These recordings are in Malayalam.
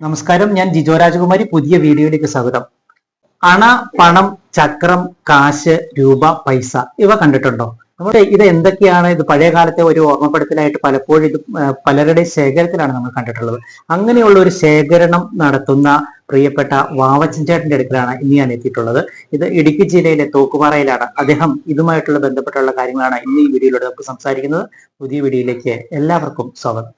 നമസ്കാരം ഞാൻ ജിജോ രാജകുമാരി പുതിയ വീഡിയോയിലേക്ക് സ്വാഗതം. അണ പണം ചക്രം കാശ് രൂപ പൈസ ഇവ കണ്ടിട്ടുണ്ടോ? നമ്മുടെ ഇത് എന്തൊക്കെയാണ്? ഇത് പഴയ കാലത്തെ ഒരു ഓർമ്മപ്പെടുത്തലായിട്ട് പലപ്പോഴും ഇത് പലരുടെ ശേഖരത്തിലാണ് നമ്മൾ കണ്ടിട്ടുള്ളത്. അങ്ങനെയുള്ള ഒരു ശേഖരണം നടത്തുന്ന പ്രിയപ്പെട്ട വാവച്ചൻ ചേട്ടന്റെ അടുക്കലാണ് ഇന്ന് ഞാൻ എത്തിയിട്ടുള്ളത്. ഇത് ഇടുക്കി ജില്ലയിലെ തോക്കുപാറയിലാണ്. അദ്ദേഹം ഇതുമായിട്ടുള്ള ബന്ധപ്പെട്ടുള്ള കാര്യങ്ങളാണ് ഇന്ന് ഈ വീഡിയോയിലൂടെ നമുക്ക് സംസാരിക്കുന്നത്. പുതിയ വീഡിയോയിലേക്ക് എല്ലാവർക്കും സ്വാഗതം.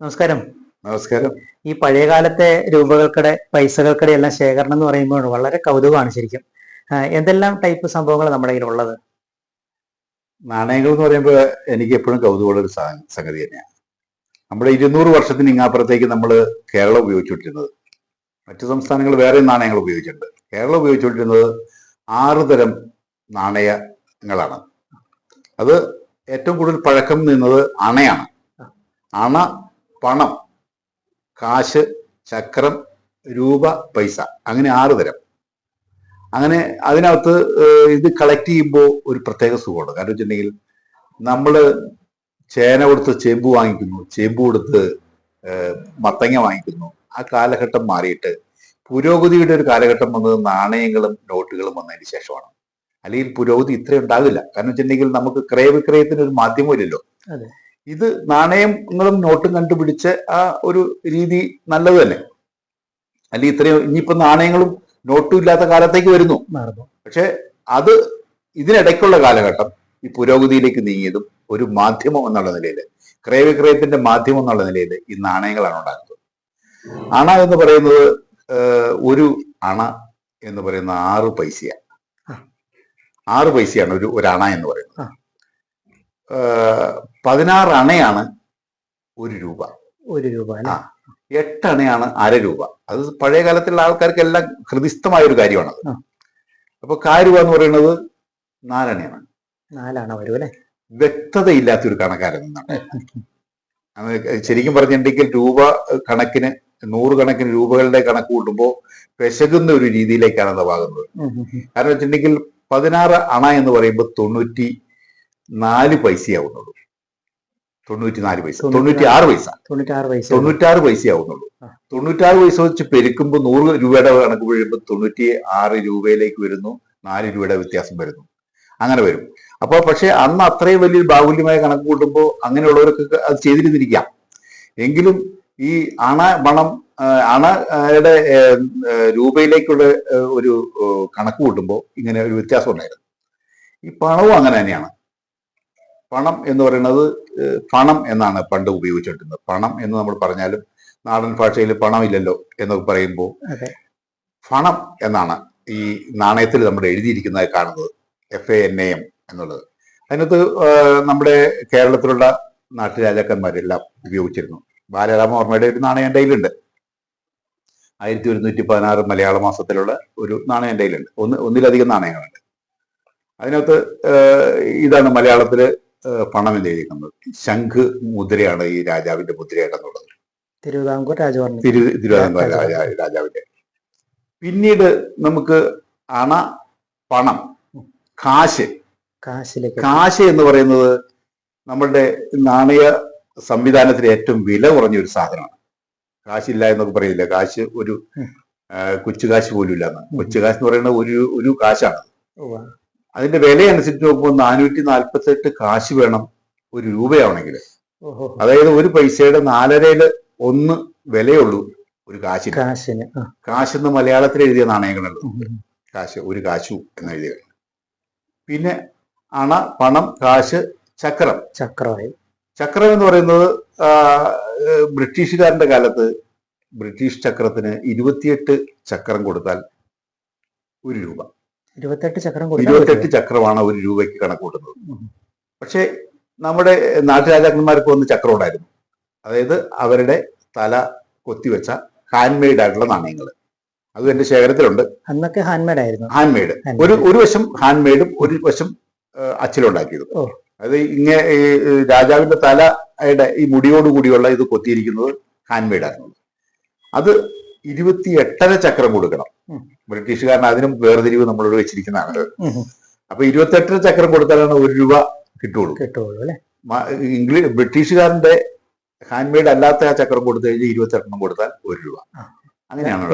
നമസ്കാരം. നമസ്കാരം. ഈ പഴയകാലത്തെ രൂപകൾക്കിടെ പൈസകൾക്കിടെ എല്ലാം ശേഖരണം എന്ന് പറയുമ്പോൾ വളരെ കൗതുകമാണ് ശരിക്കും. എന്തെല്ലാം ടൈപ്പ് സംഭവങ്ങൾ നമ്മുടെ കയ്യിൽ ഉള്ളത് നാണയങ്ങൾ എന്ന് പറയുമ്പോൾ എനിക്ക് എപ്പോഴും കൗതുകമുള്ള ഒരു സംഗതി തന്നെയാണ്. നമ്മുടെ ഇരുന്നൂറ് വർഷത്തിന് ഇങ്ങാപ്പുറത്തേക്ക് നമ്മൾ കേരളം ഉപയോഗിച്ചുകൊണ്ടിരുന്നത്. മറ്റു സംസ്ഥാനങ്ങൾ വേറെ നാണയങ്ങൾ ഉപയോഗിച്ചിട്ടുണ്ട്. കേരളം ഉപയോഗിച്ചുകൊണ്ടിരുന്നത് ആറ് തരം നാണയങ്ങളാണ്. അത് ഏറ്റവും കൂടുതൽ പഴക്കം നിന്നത് അണയാണ് അണ പണം കാശ് ചക്രം രൂപ പൈസ. അങ്ങനെ ആറ് തരം. അങ്ങനെ അതിനകത്ത് ഇത് കളക്ട് ചെയ്യുമ്പോൾ ഒരു പ്രത്യേക സുഖമുണ്ട്. കാരണം വെച്ചിട്ടുണ്ടെങ്കിൽ നമ്മൾ ചേന കൊടുത്ത് ചേമ്പ് വാങ്ങിക്കുന്നു ചേമ്പ് കൊടുത്ത് മത്തങ്ങ വാങ്ങിക്കുന്നു. ആ കാലഘട്ടം മാറിയിട്ട് പുരോഗതിയുടെ ഒരു കാലഘട്ടം വന്നത് നാണയങ്ങളും നോട്ടുകളും വന്നതിന് ശേഷമാണ്. അല്ലെങ്കിൽ പുരോഗതി ഇത്രയും ഉണ്ടാകില്ല കാരണം വെച്ചിട്ടുണ്ടെങ്കിൽ നമുക്ക് ക്രയവിക്രയത്തിന് ഒരു മാധ്യമമില്ലല്ലോ. ഇത് നാണയങ്ങളും നോട്ടും കണ്ടുപിടിച്ച ആ ഒരു രീതി നല്ലത് തന്നെ. അല്ലെങ്കിൽ ഇത്രയും ഇനിയിപ്പോ നാണയങ്ങളും നോട്ടും ഇല്ലാത്ത കാലത്തേക്ക് വരുന്നു. പക്ഷെ അത് ഇതിനിടയ്ക്കുള്ള കാലഘട്ടം ഈ പുരോഗതിയിലേക്ക് നീങ്ങിയതും ഒരു മാധ്യമം എന്നുള്ള നിലയിൽ ക്രയവിക്രയത്തിന്റെ മാധ്യമം എന്നുള്ള നിലയിൽ ഈ നാണയങ്ങളാണ് ഉണ്ടാകുന്നത് അണ എന്ന് പറയുന്നത് ഒരു അണ എന്ന് പറയുന്ന ആറ് പൈസയാണ്. ആറ് പൈസയാണ് ഒരു ഒരു അണ എന്ന് പറയുന്നത്. പതിനാറ് അണയാണ് ഒരു രൂപ. ഒരു രൂപ? ആ. എട്ട് അണയാണ് അര രൂപ. അത് പഴയ കാലത്തുള്ള ആൾക്കാർക്കെല്ലാം ഹൃദിസ്ഥമായ ഒരു കാര്യമാണ്. അപ്പൊ കാരൂപ എന്ന് പറയുന്നത് നാലണയാണ്. നാലാണ് വരും അല്ലെ? വ്യക്തതയില്ലാത്ത ഒരു കണക്കാരൻ എന്നാണ്. ശരിക്കും പറഞ്ഞിട്ടുണ്ടെങ്കിൽ രൂപ കണക്കിന് നൂറുകണക്കിന് രൂപകളുടെ കണക്ക് കൂട്ടുമ്പോൾ പെശകുന്ന ഒരു രീതിയിലേക്കാണ് അത് ആകുന്നത് കാരണം വെച്ചിട്ടുണ്ടെങ്കിൽ പതിനാറ് അണ എന്ന് പറയുമ്പോൾ തൊണ്ണൂറ്റി നാല് പൈസയാവുന്നുള്ളൂ. തൊണ്ണൂറ്റി നാല് പൈസ. തൊണ്ണൂറ്റി ആറ് പൈസ. തൊണ്ണൂറ്റാറ് പൈസ. തൊണ്ണൂറ്റാറ് പൈസയാവുന്നുള്ളൂ. തൊണ്ണൂറ്റാറ് പൈസ വെച്ച് പെരുക്കുമ്പോൾ നൂറ് രൂപയുടെ കണക്ക് വീഴുമ്പോൾ തൊണ്ണൂറ്റി ആറ് രൂപയിലേക്ക് വരുന്നു. നാല് രൂപയുടെ വ്യത്യാസം വരുന്നു. അങ്ങനെ വരും. അപ്പൊ പക്ഷേ അന്ന് അത്രയും വലിയ ബാഹുല്യമായ കണക്ക് കൂട്ടുമ്പോൾ അങ്ങനെയുള്ളവരൊക്കെ അത് ചെയ്തിരുന്നിരിക്കാം. എങ്കിലും ഈ അണ പണം അണയുടെ രൂപയിലേക്കുള്ള ഒരു കണക്ക് കൂട്ടുമ്പോൾ ഇങ്ങനെ ഒരു വ്യത്യാസം ഉണ്ടായിരുന്നു. ഈ പണവും അങ്ങനെ തന്നെയാണ്. പണം എന്ന് പറയുന്നത് പണം എന്നാണ് പണ്ട് ഉപയോഗിച്ചിട്ടുണ്ട് പണം എന്ന് നമ്മൾ പറഞ്ഞാലും നാടൻ ഭാഷയിൽ പണമില്ലല്ലോ എന്നൊക്കെ പറയുമ്പോൾ. പണം എന്നാണ് ഈ നാണയത്തിൽ നമ്മൾ എഴുതിയിരിക്കുന്നത് കാണുന്നത്. F A N A M എന്നുള്ളത്. അതിനകത്ത് നമ്മുടെ കേരളത്തിലുള്ള നാട്ടുരാജാക്കന്മാരെല്ലാം ഉപയോഗിച്ചിരുന്നു. ബാലരാമവർമ്മയുടെ ഒരു നാണയം എന്റെ കയ്യിലുണ്ട്. ആയിരത്തി ഒരുന്നൂറ്റി പതിനാറ് മലയാള മാസത്തിലുള്ള ഒരു നാണയം എന്റെ കയ്യിലുണ്ട്. ഒന്ന് ഒന്നിലധികം നാണയങ്ങളുണ്ട്. അതിനകത്ത് ഇതാണ് മലയാളത്തിൽ പണം എഴുതിയിരിക്കുന്നത് ശംഖ് മുദ്രയാണ് ഈ രാജാവിന്റെ മുദ്രയായിട്ടുള്ളത് തിരുവിതാംകൂർ രാജവർമ്മ തിരു തിരുവിതാംകൂർ രാജാ രാജാവിന്റെ. പിന്നീട് നമുക്ക് അണ പണം കാശ്. കാശിലേക്ക് കാശ് എന്ന് പറയുന്നത് നമ്മളുടെ നാണയ സംവിധാനത്തിൽ ഏറ്റവും വില കുറഞ്ഞ ഒരു സാധനമാണ്. കാശില്ല എന്നൊക്കെ പറയില്ല? കാശ് ഒരു കൊച്ചുകാശ് പോലും ഇല്ല കൊച്ചുകാശ് എന്ന് പറയുന്നത് ഒരു ഒരു കാശാണ്. അതിന്റെ വില അനുസരിച്ച് നോക്കുമ്പോൾ നാനൂറ്റി നാൽപ്പത്തി എട്ട് കാശ് വേണം ഒരു രൂപയാവണമെങ്കിൽ അതായത് ഒരു പൈസയുടെ നാലരയിൽ ഒന്ന് വിലയുള്ളൂ ഒരു കാശിന്. കാശ് എന്ന് മലയാളത്തിൽ എഴുതിയ നാണയങ്ങളുണ്ട്. കാശ് ഒരു കാശു എന്ന് എഴുതിയ പിന്നെ അണ പണം കാശ് ചക്രം. ചക്രമായി ചക്രം എന്ന് പറയുന്നത് ബ്രിട്ടീഷുകാരന്റെ കാലത്ത് ബ്രിട്ടീഷ് ചക്രത്തിന് ഇരുപത്തിയെട്ട് ചക്രം കൊടുത്താൽ ഒരു രൂപ. ഇരുപത്തെട്ട് ചക്രം ഇരുപത്തെട്ട് ചക്രമാണ് ഒരു രൂപയ്ക്ക് കണക്ക് കൂട്ടുന്നത് പക്ഷേ നമ്മുടെ നാട്ടുരാജാക്കന്മാർക്ക് വന്ന് ചക്രം ഉണ്ടായിരുന്നു. അതായത് അവരുടെ തല കൊത്തിവെച്ച ഹാൻഡ് മെയ്ഡ് ആയിട്ടുള്ള നാണയങ്ങൾ. അത് എന്റെ ശേഖരത്തിലുണ്ട്. അന്നൊക്കെ ഹാൻഡ്മെയ്ഡ് ആയിരുന്നു. ഹാൻഡ് മെയ്ഡ് ഒരു ഒരു വശം ഹാൻഡ് മെയ്ഡും ഒരു വശം അച്ചിലുണ്ടാക്കിയതും. അത് ഇങ്ങനെ രാജാവിന്റെ തലയുടെ ഈ മുടിയോടുകൂടിയുള്ള ഇത് കൊത്തിയിരിക്കുന്നത് ഹാൻഡ് മെയ്ഡ് ആയിരുന്നു. അത് ഇരുപത്തി എട്ടര ചക്രം കൊടുക്കണം. ബ്രിട്ടീഷുകാരൻ അതിനും വേർതിരിവ് നമ്മളോട് വെച്ചിരിക്കുന്നതാണ്. അപ്പൊ ഇരുപത്തെട്ട് ചക്രം കൊടുത്താലാണ് ഒരു രൂപ കിട്ടുള്ളൂ കിട്ടുള്ളൂ അല്ലെ? ഇംഗ്ലീഷ് ബ്രിട്ടീഷുകാരന്റെ ഹാൻഡ് മെയ്ഡ് അല്ലാത്ത ആ ചക്രം കൊടുത്തു കഴിഞ്ഞാൽ ഇരുപത്തെട്ടെണ്ണം കൊടുത്താൽ ഒരു രൂപ. അങ്ങനെയാണ്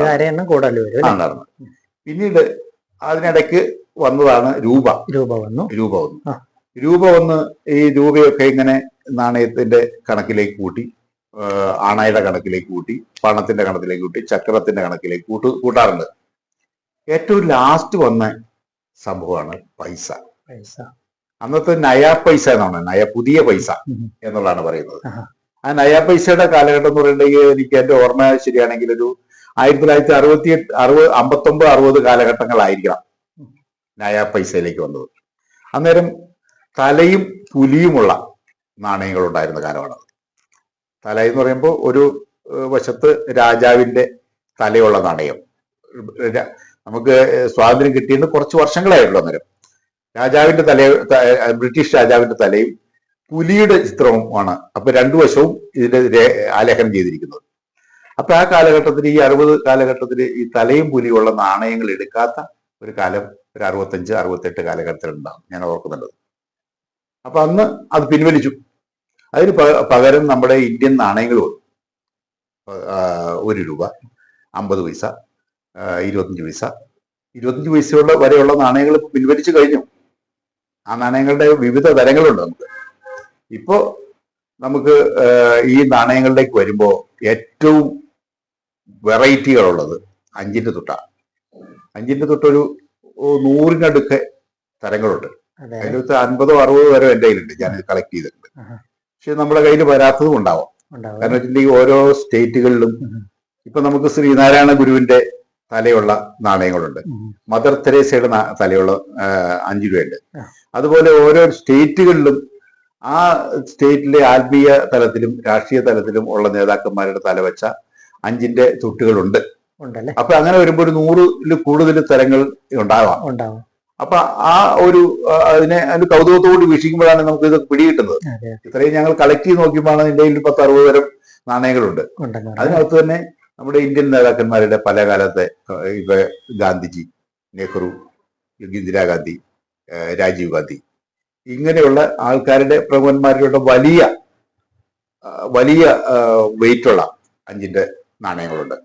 പിന്നീട് അതിനിടയ്ക്ക് വന്നതാണ് രൂപ. രൂപ വന്നു. രൂപ വന്നു. രൂപ വന്ന് ഈ രൂപയൊക്കെ ഇങ്ങനെ നാണയത്തിന്റെ കണക്കിലേക്ക് കൂട്ടി ആണയുടെ കണക്കിലേക്ക് കൂട്ടി പണത്തിന്റെ കണക്കിലേക്ക് കൂട്ടി ചക്രത്തിന്റെ കണക്കിലേക്ക് കൂട്ടു കൂട്ടാറുണ്ട്. ഏറ്റവും ലാസ്റ്റ് വന്ന സംഭവമാണ് പൈസ. പൈസ. അന്നത്തെ നയാ പൈസ എന്നാണ് നയ പുതിയ പൈസ. എന്നുള്ളതാണ് പറയുന്നത്. ആ നയാ പൈസയുടെ കാലഘട്ടം എന്ന് പറയുന്നുണ്ടെങ്കിൽ എനിക്ക് എന്റെ ഓർമ്മ ശരിയാണെങ്കിൽ ഒരു ആയിരത്തി തൊള്ളായിരത്തി അറുപത്തി എട്ട് അറുപത് അമ്പത്തൊമ്പത് അറുപത് കാലഘട്ടങ്ങളായിരിക്കണം നയാ പൈസയിലേക്ക് വന്നത്. അന്നേരം തലയും പുലിയുമുള്ള നാണയങ്ങൾ ഉണ്ടായിരുന്ന കാലമാണ്. തല എന്ന് പറയുമ്പോൾ ഒരു വശത്ത് രാജാവിന്റെ തലയുള്ള നാണയം. നമുക്ക് സ്വാതന്ത്ര്യം കിട്ടിയെന്ന് കുറച്ച് വർഷങ്ങളായിട്ടുള്ള അന്നേരം. രാജാവിന്റെ തല ബ്രിട്ടീഷ് രാജാവിന്റെ തലയും പുലിയുടെ ചിത്രവുമാണ് അപ്പൊ രണ്ടു വശവും ഇതിന്റെ ആലേഖനം ചെയ്തിരിക്കുന്നത്. അപ്പൊ ആ കാലഘട്ടത്തിൽ ഈ അറുപത് കാലഘട്ടത്തിൽ ഈ തലയും പുലിയുള്ള നാണയങ്ങൾ എടുക്കാത്ത ഒരു കാലം ഒരു അറുപത്തഞ്ച് അറുപത്തെട്ട് കാലഘട്ടത്തിലുണ്ടാകും ഞാൻ ഓർക്കുന്നുണ്ട്. അപ്പൊ അന്ന് അത് പിൻവലിച്ചു. അതിന് പകരം നമ്മുടെ ഇന്ത്യൻ നാണയങ്ങൾ വന്നു. ഒരു രൂപ അമ്പത് പൈസ. ഇരുപത്തഞ്ച് പൈസ. ഇരുപത്തഞ്ച് പൈസയുള്ള വരെയുള്ള നാണയങ്ങൾ പിൻവലിച്ചു കഴിഞ്ഞു. ആ നാണയങ്ങളുടെ വിവിധ തരങ്ങളുണ്ട് നമുക്ക്. ഇപ്പോ നമുക്ക് ഈ നാണയങ്ങളിലേക്ക് വരുമ്പോ ഏറ്റവും വെറൈറ്റികളുള്ളത് അഞ്ചിന്റെ തൊട്ട. അഞ്ചിന്റെ തൊട്ടൊരു ഓ, നൂറിനടുക്ക് തരങ്ങളുണ്ട്. അതെ. അതിനകത്ത് അൻപതോ അറുപതോ വരെ എന്റെ കയ്യിലുണ്ട്. ഞാൻ കളക്ട് ചെയ്തിട്ടുണ്ട്. പക്ഷെ നമ്മുടെ കയ്യിൽ വരാത്തതും ഉണ്ടാവാം. കാരണം വെച്ചിട്ടുണ്ടെങ്കിൽ ഓരോ സ്റ്റേറ്റുകളിലും. ഇപ്പൊ നമുക്ക് ശ്രീനാരായണ ഗുരുവിന്റെ തലയുള്ള നാണയങ്ങളുണ്ട്. മദർ തെരേസയുടെ തലയുള്ള അഞ്ച് രൂപയുണ്ട്. അതുപോലെ ഓരോ സ്റ്റേറ്റുകളിലും ആ സ്റ്റേറ്റിലെ ആത്മീയ തലത്തിലും രാഷ്ട്രീയ തലത്തിലും ഉള്ള നേതാക്കന്മാരുടെ തല വെച്ച അഞ്ചിന്റെ തൊട്ടുകളുണ്ട്. അപ്പൊ അങ്ങനെ വരുമ്പോൾ ഒരു നൂറിൽ കൂടുതൽ തരങ്ങൾ ഉണ്ടാവാം. ഉണ്ടാവും. അപ്പൊ ആ ഒരു അതിനെ അതിന്റെ കൗതുകത്തോട് വീക്ഷിക്കുമ്പോഴാണ് നമുക്ക് ഇത് പിടികിട്ടുന്നത്. ഇത്രയും ഞങ്ങൾ കളക്ട് ചെയ്ത് നോക്കിയപ്പോഴാണ് ഇന്ത്യയിൽ പത്ത് അറുപത് തരം നാണയങ്ങളുണ്ട്. അതിനകത്ത് തന്നെ നമ്മുടെ ഇന്ത്യൻ നേതാക്കന്മാരുടെ പല കാലത്തെ ഇപ്പൊ ഗാന്ധിജി നെഹ്റു ഇന്ദിരാഗാന്ധി രാജീവ് ഗാന്ധി. ഇങ്ങനെയുള്ള ആൾക്കാരുടെ പ്രമുഖന്മാരുടെ വലിയ വലിയ വെയിറ്റുള്ള അഞ്ചിന്റെ നാണയങ്ങളുണ്ട്.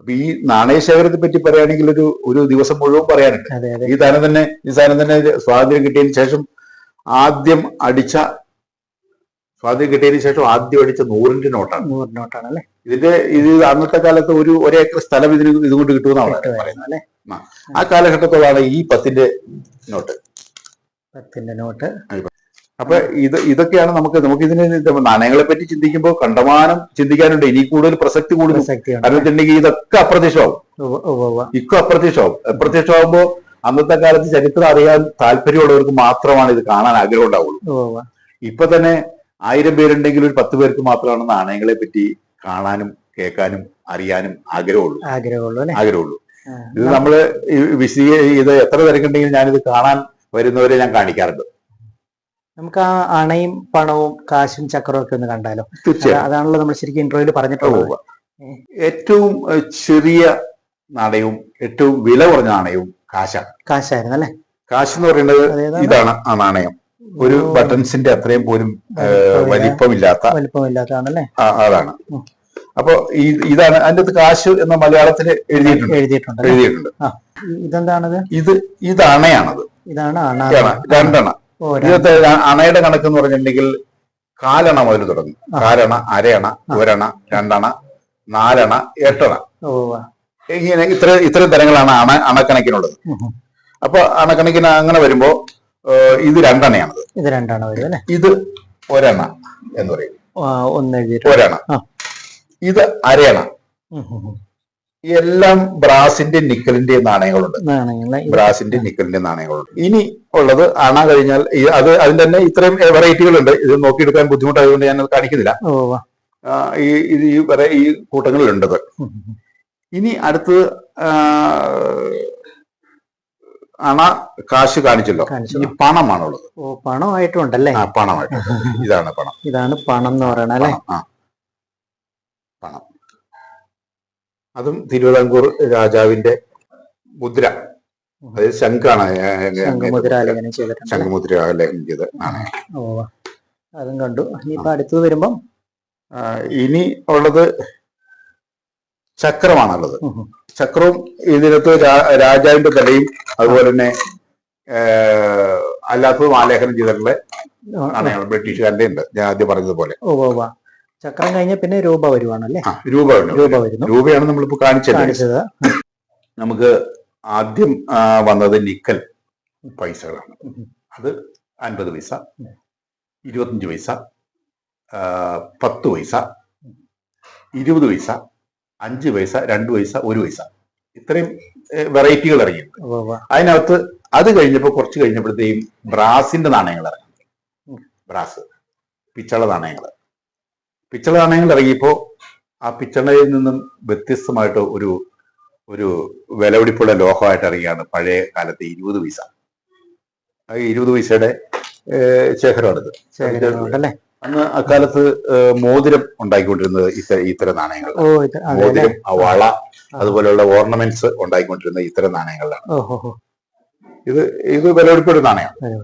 അപ്പൊ ഈ നാണയശേഖരത്തെ പറ്റി പറയുകയാണെങ്കിൽ ഒരു ഒരു ദിവസം മുഴുവൻ പറയാനുണ്ട്. ഈ സാധനം തന്നെ ഈ സാധനം തന്നെ സ്വാതന്ത്ര്യം കിട്ടിയതിന് ശേഷം ആദ്യം അടിച്ച സ്വാതന്ത്ര്യം കിട്ടിയതിന് ശേഷം ആദ്യം അടിച്ച നൂറിന്റെ നോട്ടാണ്. നൂറ് നോട്ടാണല്ലേ? ഇതിന്റെ ഇത് അന്നത്തെ കാലത്ത് ഒരു ഒരേക്കർ സ്ഥലം ഇതിന് ഇതുകൊണ്ട് കിട്ടുമെന്നാണ് പറയുന്നത് അല്ലേ? ആ. കാലഘട്ടത്തോടാണ് ഈ പത്തിന്റെ നോട്ട്. പത്തിന്റെ നോട്ട്. അപ്പൊ ഇത് ഇതൊക്കെയാണ് നമുക്ക് നമുക്ക് ഇതിന് ഇത് നാണയങ്ങളെ പറ്റി ചിന്തിക്കുമ്പോൾ കണ്ടമാനം ചിന്തിക്കാനുണ്ട്. ഇനി കൂടുതൽ പ്രസക്തി കൂടുതൽ അറിഞ്ഞിട്ടുണ്ടെങ്കിൽ ഇതൊക്കെ അപ്രത്യക്ഷമാവും. ഇക്കും അപ്രത്യക്ഷമാവും. അപ്രത്യക്ഷമാകുമ്പോ അന്നത്തെ കാലത്ത് ചരിത്രം അറിയാൻ താല്പര്യമുള്ളവർക്ക് മാത്രമാണ് ഇത് കാണാൻ ആഗ്രഹം ഉണ്ടാവുള്ളൂ. ഇപ്പൊ തന്നെ ആയിരം പേരുണ്ടെങ്കിൽ ഒരു പത്ത് പേർക്ക് മാത്രമാണ് നാണയങ്ങളെ പറ്റി കാണാനും കേൾക്കാനും അറിയാനും ആഗ്രഹമുള്ളൂ. ആഗ്രഹമുള്ളൂ ആഗ്രഹമുള്ളൂ. ഇത് നമ്മൾ ഈ വിശദീ ഇത് എത്ര തിരക്കുണ്ടെങ്കിൽ ഞാനിത് കാണാൻ വരുന്നവരെ ഞാൻ കാണിക്കാറുണ്ട്. നമുക്ക് ആ അണയും പണവും കാശും ചക്രവും ഒക്കെ ഒന്ന് കണ്ടാലോ? തീർച്ചയായും. അതാണല്ലോ നമ്മൾ ശരിക്കും ഇന്റർവ്യൂൽ പറഞ്ഞിട്ടുള്ളത്. ഏറ്റവും ചെറിയ നാണയവും ഏറ്റവും വില കുറഞ്ഞ നാണയവും കാശാണ്. കാശായിരുന്നു അല്ലേ? കാശ് എന്ന് പറയുന്നത് ഇതാണ് ആ നാണയം. ഒരു ബട്ടൺസിന്റെ അത്രയും പോലും വലിപ്പമില്ലാത്ത വലിപ്പമില്ലാത്തതാണല്ലേ? അതാണ്. അപ്പോ ഇതാണ് അതിന്റെ അകത്ത് കാശ് എന്ന മലയാളത്തിൽ എഴുതിയിട്ടുണ്ട്. എഴുതിയിട്ടുണ്ട് എഴുതിയിട്ടുണ്ട്. ഇതെന്താണത്? ഇത് ഇത് അണയാണത് ഇതാണ് അണ. ഇതാണ് രണ്ടെണ്ണ. ഓ, ര- ഇതിനകത്ത് അണയുടെ കണക്ക് എന്ന് പറഞ്ഞിട്ടുണ്ടെങ്കിൽ കാലണ മുതൽ തുടങ്ങും. കാലണ അരയണ ഒരണ രണ്ടണ നാലണ എട്ടണ. ഇങ്ങനെ ഇത്ര ഇത്രയും തരങ്ങളാണ് അണ അണക്കണക്കിനുള്ളത്. അപ്പൊ അണക്കണക്കിന് അങ്ങനെ വരുമ്പോ ഇത് രണ്ടെണ്ണയാണത്. ഇത് രണ്ടെണ്ണ വരും അല്ലേ? ഇത് ഒരെണ്ണ എന്ന് പറയും. ഒന്ന് ഒരെണ്ണ. ഇത് അരയണ. എല്ലാം ബ്രാസിന്റെ നിക്കലിന്റെ നാണയങ്ങളുണ്ട്. ബ്രാസിന്റെ നിക്കലിന്റെ നാണയങ്ങളുണ്ട്. ഇനി ഉള്ളത് അണ കഴിഞ്ഞാൽ അത് അതിന് തന്നെ ഇത്രയും വെറൈറ്റികളുണ്ട്. ഇത് നോക്കിയെടുക്കാൻ ബുദ്ധിമുട്ടായതുകൊണ്ട് ഞാൻ കാണിക്കുന്നില്ല. ഈ ഇത് ഈ വരെ ഈ കൂട്ടങ്ങളിലുണ്ടത്. ഇനി അടുത്ത് അണ കാശ് കാണിച്ചല്ലോ. ഈ പണമാണുള്ളത്. ഓ പണമായിട്ടുണ്ടല്ലേ? ആ പണമായിട്ട്. ഇതാണ് പണം. ഇതാണ് പണം എന്ന് പറയണത് അല്ലേ? പണം, ആ. പണം. അതും തിരുവിതാംകൂർ രാജാവിന്റെ മുദ്ര. അതായത് ശംഖാണ് ശംഖുമുദ്ര ലേഖനം ചെയ്ത് ഓ അതും കണ്ടു. ഇനിയിപ്പോ അടുത്തത് വരുമ്പം? ഇനി ഉള്ളത് ചക്രമാണുള്ളത്. ചക്രവും ഇതിനകത്ത് രാജാവിന്റെ തലയും അതുപോലെ തന്നെ അല്ലാത്തതും ആലേഖനം ചെയ്തിട്ടുള്ള നാണയങ്ങൾ ബ്രിട്ടീഷുകാരുടെ ഉണ്ട്. ഞാൻ ആദ്യം പറഞ്ഞതുപോലെ. ചക്രം കഴിഞ്ഞ പിന്നെ രൂപ വരുവാണല്ലേ? രൂപ. രൂപ വരുന്നു. രൂപയാണ് നമ്മളിപ്പോ കാണിച്ചത്. നമുക്ക് ആദ്യം വന്നത് നിക്കൽ പൈസകളാണ്. അത് അൻപത് പൈസ ഇരുപത്തഞ്ച് പൈസ പത്ത് പൈസ ഇരുപത് പൈസ അഞ്ച് പൈസ രണ്ട് പൈസ ഒരു പൈസ. ഇത്രയും വെറൈറ്റികൾ ഇറങ്ങി. അതിനകത്ത് അത് കഴിഞ്ഞപ്പോൾ കുറച്ച് കഴിഞ്ഞപ്പോഴത്തേക്കും ബ്രാസിന്റെ നാണയങ്ങൾ ഇറങ്ങി. ബ്രാസ്. പിച്ചള നാണയങ്ങൾ. പിച്ചള നാണയങ്ങൾ ഇറങ്ങിയപ്പോൾ ആ പിച്ചളയിൽ നിന്നും വ്യത്യസ്തമായിട്ട് ഒരു ഒരു വിലപിടിപ്പുള്ള ലോഹമായിട്ട് ഇറങ്ങിയാണ് പഴയ കാലത്തെ ഇരുപത് പൈസ. ആ ഇരുപത് പൈസയുടെ ശേഖരമാണിത്. ശേഖരങ്ങളുണ്ടല്ലേ അന്ന് അക്കാലത്ത് മോതിരം ഉണ്ടാക്കിക്കൊണ്ടിരുന്നത് ഇത്തരം ഇത്തരം നാണയങ്ങൾ മോതിരം വള അതുപോലെയുള്ള ഓർണമെന്റ്സ് ഉണ്ടാക്കിക്കൊണ്ടിരുന്ന ഇത്തരം നാണയങ്ങളിലാണ് ഇത് ഇത് വിലപിടിപ്പൊരു നാണയമാണ്.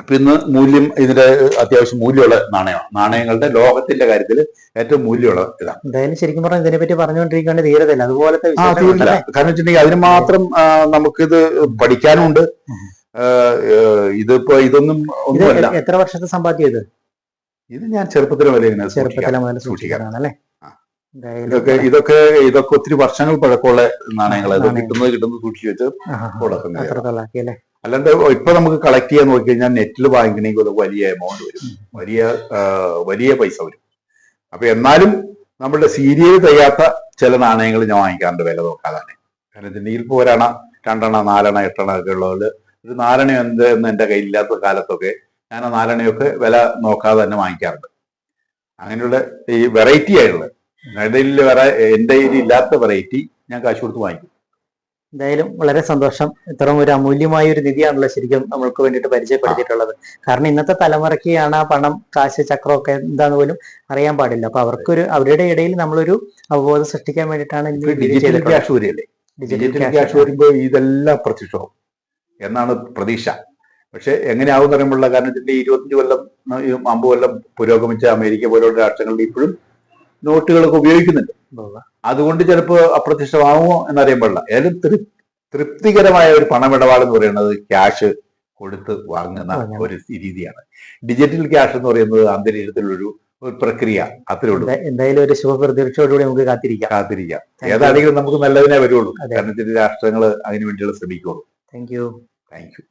അപ്പൊ ഇന്ന് മൂല്യം ഇതിന്റെ അത്യാവശ്യം മൂല്യമുള്ള നാണയമാണ്. നാണയങ്ങളുടെ ലോകത്തിന്റെ കാര്യത്തിൽ ഏറ്റവും മൂല്യമുള്ള ഇതാണ്. എന്തായാലും ശരിക്കും പറഞ്ഞാൽ ഇതിനെപ്പറ്റി പറഞ്ഞുകൊണ്ടിരിക്കുകയാണെങ്കിൽ തീരത്തില്ല അതുപോലത്തെ? കാരണം വെച്ചിട്ടുണ്ടെങ്കിൽ അതിന് മാത്രം നമുക്കിത് പഠിക്കാനുണ്ട്. ഇതിപ്പോ ഇതൊന്നും ഒന്നുമല്ല. എത്ര വർഷത്തെ സമ്പാദ്യം ഇത്? ഇത് ഞാൻ ചെറുപ്പത്തിലെ വലിയ ഇങ്ങനെ സൂക്ഷിക്കാം. ചെറുപ്പത്തിലെ മുതൽ സൂക്ഷിക്കാം. അല്ലേ? ഇതൊക്കെ ഇതൊക്കെ ഇതൊക്കെ ഒത്തിരി വർഷങ്ങൾ പഴക്കമുള്ള നാണയങ്ങൾ. കിട്ടുന്നത് കിട്ടുന്നത് സൂക്ഷിച്ചു വെച്ച് അല്ലാണ്ട് ഇപ്പൊ നമുക്ക് കളക്ട് ചെയ്യാൻ നോക്കി കഴിഞ്ഞാൽ നെറ്റിൽ വാങ്ങിക്കണമെങ്കിൽ വലിയ എമൗണ്ട് വരും. വലിയ വലിയ പൈസ വരും. അപ്പൊ എന്നാലും നമ്മളുടെ സീരിയൽ തയ്യാത്ത ചില നാണയങ്ങൾ ഞാൻ വാങ്ങിക്കാറുണ്ട് വില നോക്കാതാണ് കാരണം ഇതിന്റെ ഇപ്പൊ ഒരെണ്ണ രണ്ടെണ്ണ നാലെണ്ണ എട്ടെണ്ണ ഒക്കെ ഉള്ളവര് ഒരു നാലെണ്ണ എന്ത് എന്ന് എന്റെ കയ്യിലില്ലാത്ത കാലത്തൊക്കെ ഞാൻ നാലെണ്ണയൊക്കെ വില നോക്കാതെ തന്നെ വാങ്ങിക്കാറുണ്ട്. അങ്ങനെയുള്ള ഈ വെറൈറ്റി ആയിട്ടുള്ള ഇടയിൽ വേറെ എന്റെ കയ്യിൽ ഇല്ലാത്ത വെറൈറ്റി ഞാൻ കാശ് കൊടുത്ത് വാങ്ങിക്കും. എന്തായാലും വളരെ സന്തോഷം. ഇത്തരം ഒരു അമൂല്യമായ ഒരു നിധിയാണല്ലോ ശരിക്കും നമ്മൾക്ക് വേണ്ടിയിട്ട് പരിചയപ്പെടുത്തിയിട്ടുള്ളത്. കാരണം ഇന്നത്തെ തലമുറയ്ക്ക് ആണ് ആ പണം കാശ് ചക്രം ഒക്കെ എന്താന്ന് പോലും അറിയാൻ പാടില്ല. അപ്പൊ അവർക്കൊരു അവരുടെ ഇടയിൽ നമ്മളൊരു അവബോധം സൃഷ്ടിക്കാൻ വേണ്ടിയിട്ടാണ് ഡിജിറ്റൽ. ക്യാഷ് വരികയല്ലേ? ഡിജിറ്റൽ ക്യാഷ് വരുമ്പോൾ ഇതെല്ലാം പ്രത്യക്ഷമാവും എന്നാണ് പ്രതീക്ഷ. പക്ഷെ എങ്ങനെയാവും പറയുമ്പോഴുള്ള കാരണം ഇതിന്റെ ഇരുപത്തഞ്ച് കൊല്ലം അമ്പത് കൊല്ലം പുരോഗമിച്ച അമേരിക്ക പോലുള്ള രാഷ്ട്രങ്ങളിൽ ഇപ്പോഴും നോട്ടുകളൊക്കെ ഉപയോഗിക്കുന്നുണ്ട്. അതുകൊണ്ട് ചിലപ്പോൾ അപ്രത്യക്ഷമാവുമോ എന്നറിയാൻ പാടില്ല. ഏതായാലും തൃ- തൃപ്തികരമായ ഒരു പണമിടപാട് എന്ന് പറയുന്നത് ക്യാഷ് കൊടുത്ത് വാങ്ങുന്ന. ഒരു രീതിയാണ്. ഡിജിറ്റൽ ക്യാഷ് എന്ന് പറയുന്നത് അന്തരീക്ഷത്തിലൊരു ഒരു പ്രക്രിയ അത്രേ ഉള്ളൂ. എന്തായാലും ഒരു ശുഭപ്രതീക്ഷയോടുകൂടി നമുക്ക് കാത്തിരിക്കാം. കാത്തിരിക്കാം. ഏതാണെങ്കിലും നമുക്ക് നല്ലതിനെ വരുള്ളൂ. കാരണം രാഷ്ട്രങ്ങൾ അതിനു വേണ്ടിയുള്ള ശ്രമിക്കുള്ളൂ. Thank you thank you